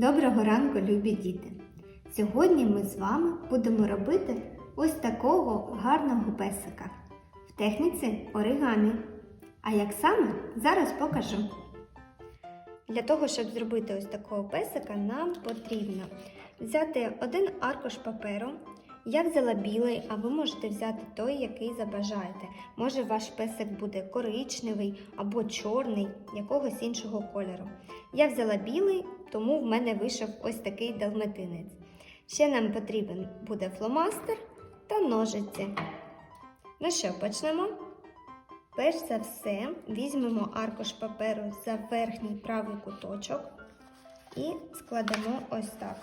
Доброго ранку, любі діти! Сьогодні ми з вами будемо робити ось такого гарного песика в техніці оригамі. А як саме, зараз покажу. Для того, щоб зробити ось такого песика, нам потрібно взяти один аркуш паперу. Я взяла білий, а ви можете взяти той, який забажаєте. Може, ваш песик буде коричневий або чорний, якогось іншого кольору. Я взяла білий, тому в мене вийшов ось такий далметинець. Ще нам потрібен буде фломастер та ножиці. Ну що, почнемо? Перш за все, візьмемо аркуш паперу за верхній правий куточок і складемо ось так.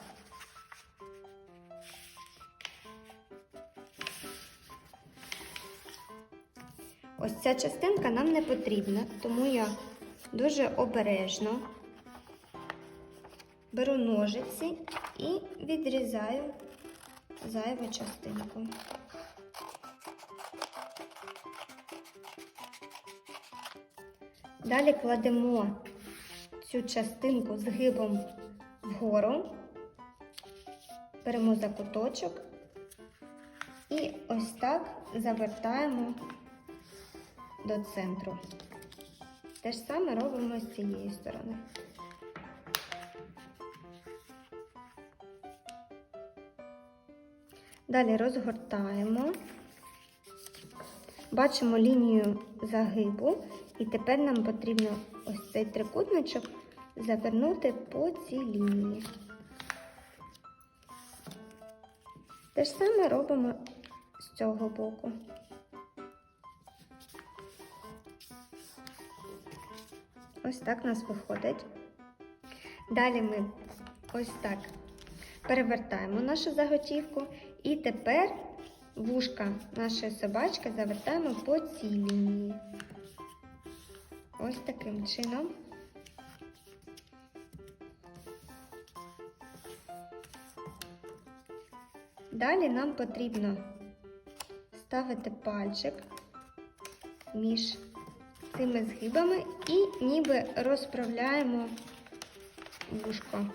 Ось ця частинка нам не потрібна, тому я дуже обережно беру ножиці і відрізаю зайву частинку. Далі кладемо цю частинку згибом вгору, беремо за куточок і ось так завертаємо до центру. Те ж саме робимо з цієї сторони. Далі розгортаємо, бачимо лінію загибу, і тепер нам потрібно ось цей трикутничок завернути по цій лінії. Те ж саме робимо з цього боку. Ось так у нас виходить. Далі ми ось так перевертаємо нашу заготівку. І тепер вушка нашої собачки завертаємо по цій лінії. Ось таким чином. Далі нам потрібно ставити пальчик між цими згибами і ніби розправляємо вушко.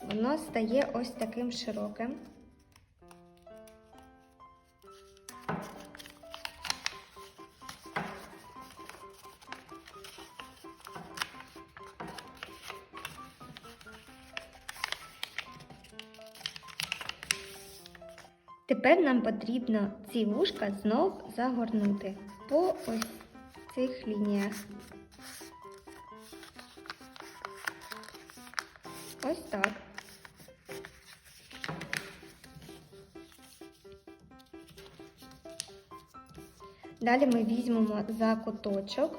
Воно стає ось таким широким. Тепер нам потрібно ці вушка знов загорнути по ось цих лініях. Ось так. Далі ми візьмемо за куточок,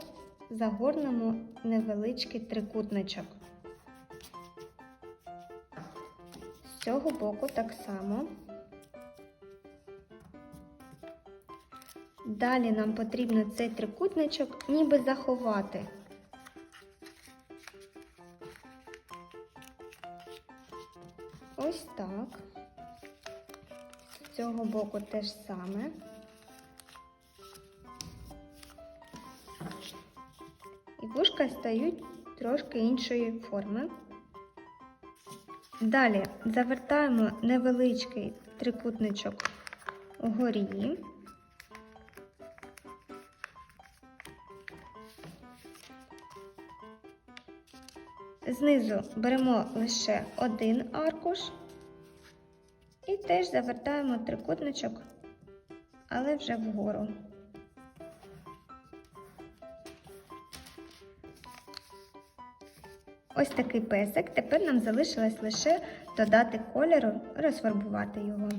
загорнемо невеличкий трикутничок. З цього боку так само. Далі нам потрібно цей трикутничок ніби заховати. Ось так. З цього боку те ж саме. І вушка стають трошки іншої форми. Далі завертаємо невеличкий трикутничок угорі. Знизу беремо лише один аркуш і теж завертаємо трикутничок, але вже вгору. Ось такий песик. Тепер нам залишилось лише додати кольору, розфарбувати його.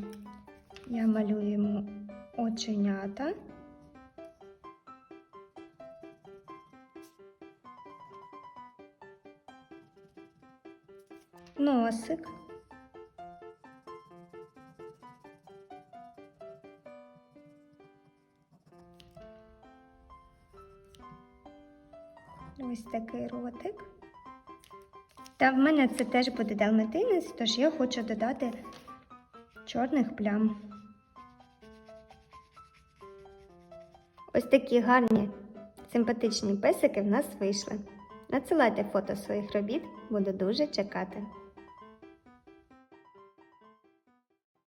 Я малюю йому оченята. Носик. Ось такий ротик. Та в мене це теж буде далметинець, тож я хочу додати чорних плям. Ось такі гарні, симпатичні песики в нас вийшли. Надсилайте фото своїх робіт, буду дуже чекати.